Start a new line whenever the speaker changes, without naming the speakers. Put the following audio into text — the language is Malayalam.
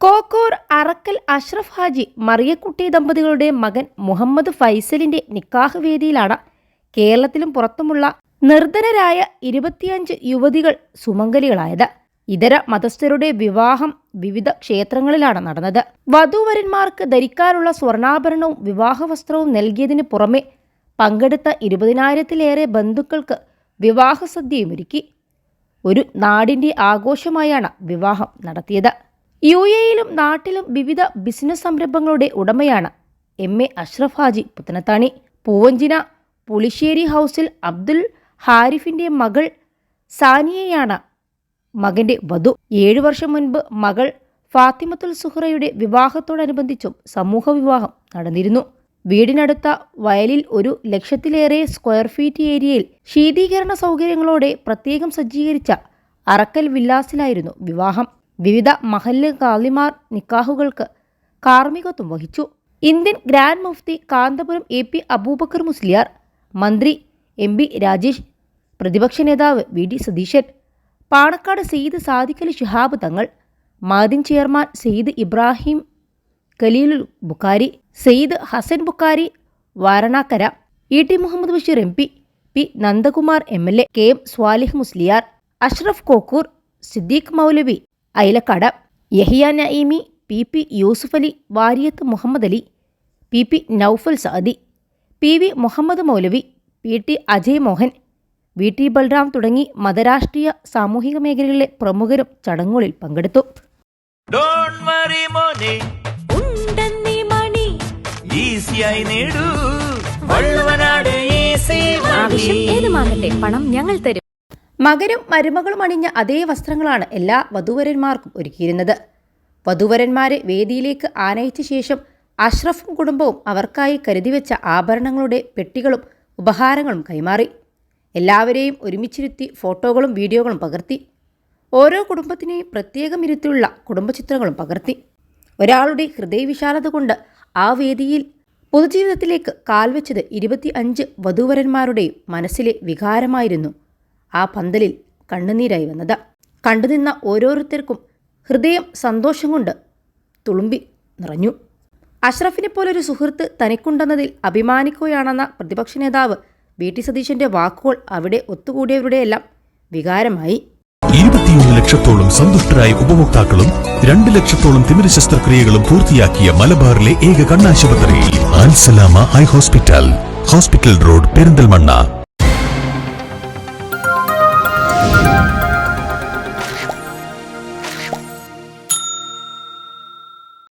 കോക്കൂർ അറക്കൽ അഷ്റഫ് ഹാജി മറിയക്കുട്ടി ദമ്പതികളുടെ മകൻ മുഹമ്മദ് ഫൈസലിന്റെ നിക്കാഹ് വേദിയിലാണ് കേരളത്തിലും പുറത്തുമുള്ള നിർധനരായ ഇരുപത്തിയഞ്ച് യുവതികൾ സുമംഗലികളായത്. ഇതര മതസ്ഥരുടെ വിവാഹം വിവിധ ക്ഷേത്രങ്ങളിലാണ് നടന്നത്. വധൂവരന്മാർക്ക് ധരിക്കാനുള്ള സ്വർണാഭരണവും വിവാഹവസ്ത്രവും നൽകിയതിന് പുറമെ പങ്കെടുത്ത ഇരുപതിനായിരത്തിലേറെ ബന്ധുക്കൾക്ക് വിവാഹസദ്യയുമൊരുക്കി. ഒരു നാടിന്റെ ആഘോഷമായാണ് വിവാഹം നടത്തിയത്. യു എയിലും നാട്ടിലും വിവിധ ബിസിനസ് സംരംഭങ്ങളുടെ ഉടമയാണ് എം എ അഷ്റഫ് ഹാജി പുത്തനത്താണി പൂവഞ്ചിന പുളിശ്ശേരി ഹൗസിൽ അബ്ദുൽ ഹാരിഫിന്റെ മകൾ സാനിയയാണ് മകന്റെ വധു. ഏഴു വർഷം മുൻപ് മകൾ ഫാത്തിമത്തുൽ സുഹ്റയുടെ വിവാഹത്തോടനുബന്ധിച്ചും സമൂഹ വിവാഹം നടന്നിരുന്നു. വീടിനടുത്ത വയലിൽ ഒരു ലക്ഷത്തിലേറെ സ്ക്വയർ ഫീറ്റ് ഏരിയയിൽ ശീതീകരണ സൗകര്യങ്ങളോടെ പ്രത്യേകം സജ്ജീകരിച്ച അറക്കൽ വില്ലാസിലായിരുന്നു വിവാഹം. വിവിധ മഹല്ല് കാളിമാർ നിക്കാഹുകൾക്ക് കാർമ്മികത്വം വഹിച്ചു. Indian grand Mufti Kanthapuram A P Aboobacker Musliyar മന്ത്രി എം ബി രാജേഷ് പ്രതിപക്ഷ നേതാവ് V D Satheesan Panakkad Sayyid Sadiqali Shihab Thangal Madin chairman Sayyid Ibrahim Khaleelul Bukhari Sayyid Hassan Bukhari Varanakkara E T Muhammad Basheer M P P Nandakumar M L A K M Swalih Musliyar Ashraf Kokkur Siddique Maulavi Ayalakkad. Yahya Naeemi P P Yusuf Ali Variyath Muhammad Ali P P Noufal Saadi P V Muhammad Maulavi P T Ajay Mohan V T Balram തുടങ്ങി മതരാഷ്ട്രീയ സാമൂഹിക മേഖലകളിലെ പ്രമുഖരും ചടങ്ങുകളിൽ പങ്കെടുത്തു.
ഡോണ്ട് വറി മോനെ.
ഉണ്ടെന്നീ മണി.
ഈസിയായി നേടൂ. വള്ളുവനാട് ഈസി
ആവശ്യം ഏതുമാകട്ടെ പണം ഞങ്ങൾ തരും.
മകനും മരുമകളും അണിഞ്ഞ അതേ വസ്ത്രങ്ങളാണ് എല്ലാ വധുവരന്മാർക്കും ഒരുക്കിയിരുന്നത്. വധൂവരന്മാരെ വേദിയിലേക്ക് ആനയിച്ച ശേഷം അഷ്റഫും കുടുംബവും അവർക്കായി കരുതിവെച്ച ആഭരണങ്ങളുടെ പെട്ടികളും ഉപഹാരങ്ങളും കൈമാറി. എല്ലാവരെയും ഒരുമിച്ചിരുത്തി ഫോട്ടോകളും വീഡിയോകളും പകർത്തി. ഓരോ കുടുംബത്തിനെയും പ്രത്യേകം ഇരുത്തിയുള്ള കുടുംബചിത്രങ്ങളും പകർത്തി. ഒരാളുടെ ഹൃദയവിശാലത കൊണ്ട് ആ വേദിയിൽ പൊതുജീവിതത്തിലേക്ക് കാൽവെച്ചത് ഇരുപത്തി അഞ്ച് വധൂവരന്മാരുടെയും മനസ്സിലെ വികാരമായിരുന്നു. ആ പന്തലിൽ കണ്ണുനീരായി വന്നത്. കണ്ടുനിന്ന ഓരോരുത്തർക്കും ഹൃദയം സന്തോഷം കൊണ്ട് തുളുമ്പി നിറഞ്ഞു. അഷ്റഫിനെ പോലൊരു സുഹൃത്ത് തനിക്കുണ്ടെന്നതിൽ അഭിമാനിക്കുകയാണെന്ന പ്രതിപക്ഷ നേതാവ് വി. ടി. സതീശന്റെ വാക്കുകൾ അവിടെ ഒത്തുകൂടിയവരുടെയെല്ലാം വികാരമായി.
ഇരുപത്തിയൊന്ന് ലക്ഷത്തോളം സന്തുഷ്ടരായ ഉപഭോക്താക്കളും രണ്ട് ലക്ഷത്തോളം തിമിര ശസ്ത്രക്രിയകളും പൂർത്തിയാക്കിയ മലബാറിലെ ഏക കണ്ണാശുപത്രി eye hospital. Hospital road Perinthalmanna.